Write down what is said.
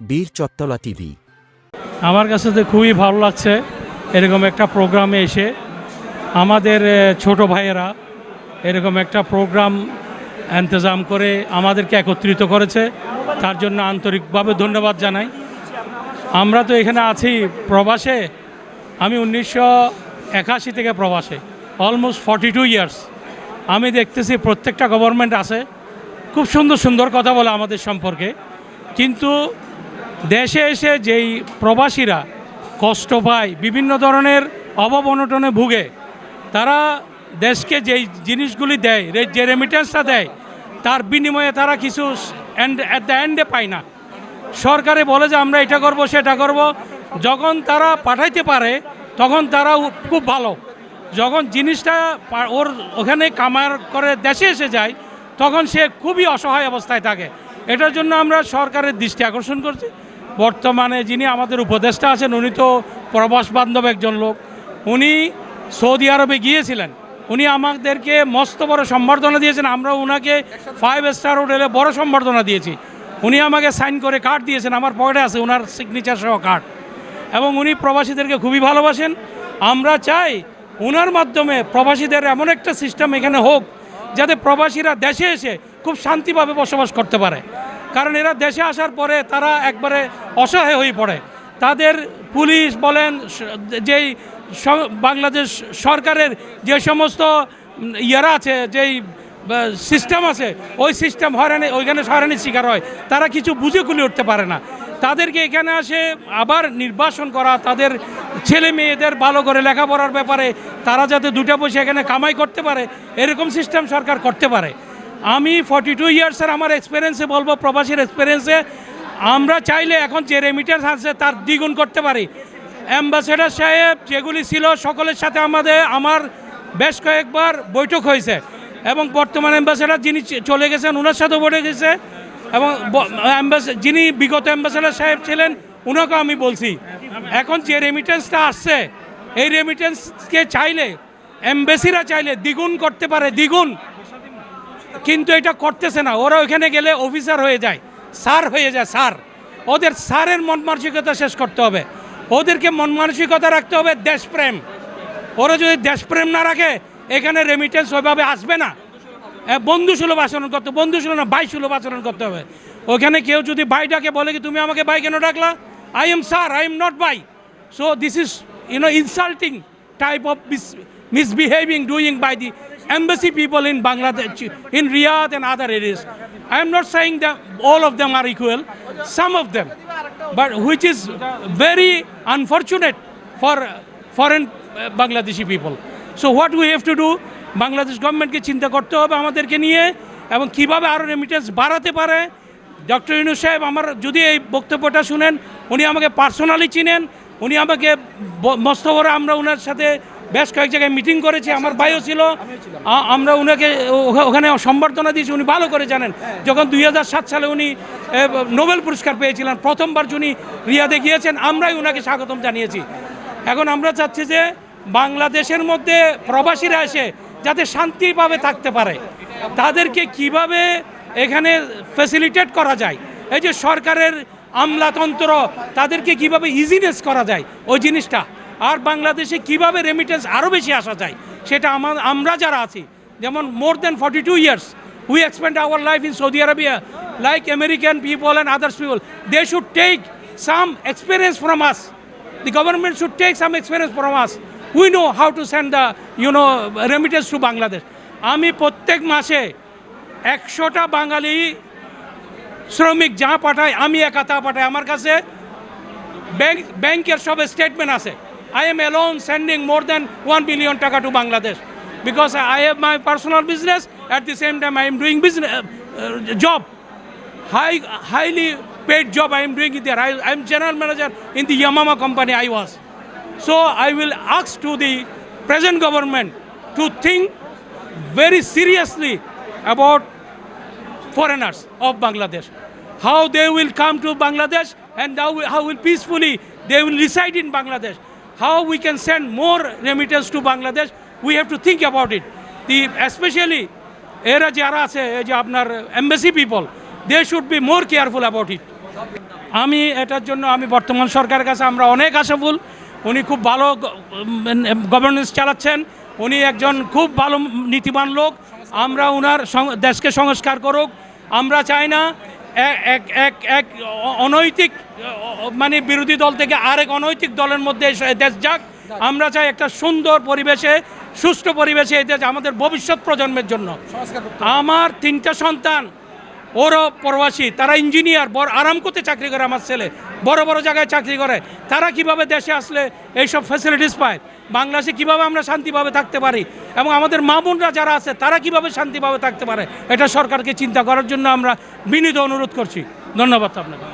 বীর চত্তলা টিভি। আমার কাছে তো খুবই ভালো লাগছে এরকম একটা প্রোগ্রামে এসে। আমাদের ছোট ভাইয়েরা এরকম একটা প্রোগ্রাম ইন্তজাম করে আমাদেরকে একত্রিত করেছে। তার জন্য আন্তরিকভাবে ধন্যবাদ জানাই। আমরা তো এখানে আছি প্রবাসে। আমি উনিশশো একাশি থেকে প্রবাসে অলমোস্ট ফর্টি টু ইয়ার্স আমি দেখতেছি প্রত্যেকটা গভর্নমেন্ট আছে। খুব সুন্দর সুন্দর কথা বলে আমাদের সম্পর্কে। কিন্তু দেশে এসে যেই প্রবাসীরা কষ্ট পায়, বিভিন্ন ধরনের অভাব অনটনে ভুগে, তারা দেশকে যেই জিনিসগুলি দেয়, যে রেমিটেন্সটা দেয়, তার বিনিময়ে তারা কিছু অ্যাট দ্য এন্ডে পায় না। সরকারে বলে যে আমরা এটা করব, সেটা করব। যখন তারা পাঠাইতে পারে, তখন তারা খুব ভালো। যখন জিনিসটা ওর ওখানে কামার করে দেশে এসে যায়, তখন সে খুবই অসহায় অবস্থায় থাকে। এটার জন্য আমরা সরকারের দৃষ্টি আকর্ষণ করছি। বর্তমানে যিনি আমাদের উপদেষ্টা আছেন, উনি তো প্রবাস বান্ধব একজন লোক। উনি সৌদি আরবে গিয়েছিলেন। উনি আমাদেরকে মস্ত বড় সম্বর্ধনা দিয়েছেন। আমরা ওনাকে ফাইভ স্টার হোটেলে বড় সম্বর্ধনা দিয়েছি। উনি আমাকে সাইন করে কার্ড দিয়েছেন। আমার পকেটে আছে ওনার সিগনেচার সহ কার্ড এবং উনি প্রবাসীদেরকে খুবই ভালোবাসেন। আমরা চাই ওনার মাধ্যমে প্রবাসীদের এমন একটা সিস্টেম এখানে হোক, যাতে প্রবাসীরা দেশে এসে খুব শান্তিভাবে বসবাস করতে পারে। কারণ এরা দেশে আসার পরে তারা একবারে অসহায় হয়ে পড়ে। তাদের পুলিশ বলেন যেই বাংলাদেশ সরকারের যে সমস্ত ইয়ারা আছে, যেই সিস্টেম আছে, ওই সিস্টেম হয়রানি, ওইখানে হয়রানির শিকার হয়। তারা কিছু বুঝে কুলে উঠতে পারে না। তাদেরকে এখানে আসে আবার নির্বাসন করা, তাদের ছেলে মেয়েদের ভালো করে লেখাপড়ার ব্যাপারে তারা যাতে দুটো পয়সা এখানে কামাই করতে পারে, এরকম সিস্টেম সরকার করতে পারে। আমি ফর্টি টু ইয়ার্সের আমার এক্সপিরিয়েন্সে বলব, প্রবাসীর এক্সপিরিয়েন্সে আমরা চাইলে এখন যে রেমিটেন্স আছে তার দ্বিগুণ করতে পারি। অ্যাম্বাসেডার সাহেব যেগুলি ছিল সকলের সাথে আমাদের, আমার বেশ কয়েকবার বৈঠক হয়েছে এবং বর্তমান অ্যাম্বাসেডার যিনি চলে গেছেন ওনার সাথেও বৈঠক গেছে এবং যিনি বিগত অ্যাম্বাসেডার সাহেব ছিলেন ওনাকেও আমি বলছি। এখন যে রেমিটেন্সটা আসছে, এই রেমিটেন্সকে চাইলে এমবেসিরা চাইলে দ্বিগুণ করতে পারে, দ্বিগুণ। কিন্তু এটা করতেছে না। ওরা ওইখানে গেলে অফিসার হয়ে যায়। স্যার হয়ে যায় স্যার। ওদের স্যারের মন মানসিকতা শেষ করতে হবে। ওদেরকে মন মানসিকতা রাখতে হবে দেশপ্রেম। ওরা যদি দেশপ্রেম না রাখে এখানে রেমিটেন্স ওইভাবে আসবে না। এ, বন্ধু সুলভ আচরণ করতে বন্ধু সুলভ না ভাই সুলভ আচরণ করতে হবে। ওখানে কেউ যদি ভাই ডাকে বলে কি তুমি আমাকে ভাই কেন ডাকলা? I am sir I am not ভাই। So this is you know insulting type of misbehaving doing by the embassy people in Bangladesh, in Riyadh and other areas. I am not saying that all of them are equal, some of them, but which is very unfortunate for foreign uh, Bangladeshi people. So what we have to do, Bangladesh গভর্নমেন্টকে চিন্তা করতে হবে আমাদেরকে নিয়ে এবং কীভাবে আরও remittance বাড়াতে পারে ডক্টর ইউনুস সাহেব আমার যদি এই বক্তব্যটা শুনেন উনি আমাকে পার্সোনালি চিনেন উনি আমাকে ব- মস্ত বড় আমরা ওনার সাথে বেশ কয়েক জায়গায় মিটিং করেছি আমার ভাইও ছিল। আমরা ওনাকে ওখানে সম্বর্ধনা দিয়েছি উনি ভালো করে জানেন। যখন দুই হাজার সাত সালে উনি নোবেল পুরস্কার পেয়েছিলেন প্রথমবার উনি রিয়াদে গিয়েছেন আমরাই ওনাকে স্বাগতম জানিয়েছি। এখন আমরা চাচ্ছি যে বাংলাদেশের মধ্যে প্রবাসীরা এসে যাতে শান্তিভাবে থাকতে পারে। তাদেরকে কীভাবে এখানে ফ্যাসিলিটেট করা যায়? এই যে সরকারের আমলাতন্ত্র তাদেরকে কীভাবে ইজিনেস করা যায়? ওই জিনিসটা। আর বাংলাদেশে কীভাবে রেমিটেন্স আরও বেশি আসা যায়? সেটা আমার আমরা যারা আছি যেমন more than forty two years we expend our life in Saudi Arabia like American people and others people they should take some experience from us The government should take some experience from us. We know how to send the you know, remittance to Bangladesh. আমি প্রত্যেক মাসে একশোটা বাঙালি শ্রমিক যা পাঠায় আমি একা তা পাঠাই আমার কাছে ব্যাংক ব্যাংকের সব স্টেটমেন্ট আছে I am alone sending more than one billion taka to Bangladesh because I have my personal business at the same time I am doing business job high, highly paid job I am doing it there. I, I am general manager in the Yamama company I was. So I will ask to the present government to think very seriously about foreigners of Bangladesh. How they will come to Bangladesh and how, how will peacefully they will reside in Bangladesh. How we can send more remittance to Bangladesh, we have to think about it. The, especially এরা যারা আছে এই যে আপনার embassy people they should be more careful about it আমি এটার জন্য আমি বর্তমান সরকারের কাছে আমরা অনেক আশাফুল উনি খুব ভালো গভর্নেন্স চালাচ্ছেন উনি একজন খুব ভালো নীতিবান লোক আমরা ওনার দেশকে সংস্কার করুক আমরা চাই না এক এক এক অনৈতিক মানে বিরোধী দল থেকে আরেক অনৈতিক দলের মধ্যে এসে দেশ যাক। আমরা চাই একটা সুন্দর পরিবেশে সুষ্ঠু পরিবেশে এই দেশ আমাদের ভবিষ্যৎ প্রজন্মের জন্য। আমার তিনটা সন্তান ওরও প্রবাসী তারা ইঞ্জিনিয়ার বড় আরাম করতে চাকরি করে আমার ছেলে বড় বড় জায়গায় চাকরি করে। তারা কীভাবে দেশে আসলে এইসব ফ্যাসিলিটিস পায়? বাংলাদেশে কীভাবে আমরা শান্তিভাবে থাকতে পারি এবং আমাদের মা বোনরা যারা আছে, তারা কীভাবে শান্তিভাবে থাকতে পারে, এটা সরকারকে চিন্তা করার জন্য আমরা বিনীত অনুরোধ করছি। ধন্যবাদ আপনাকে।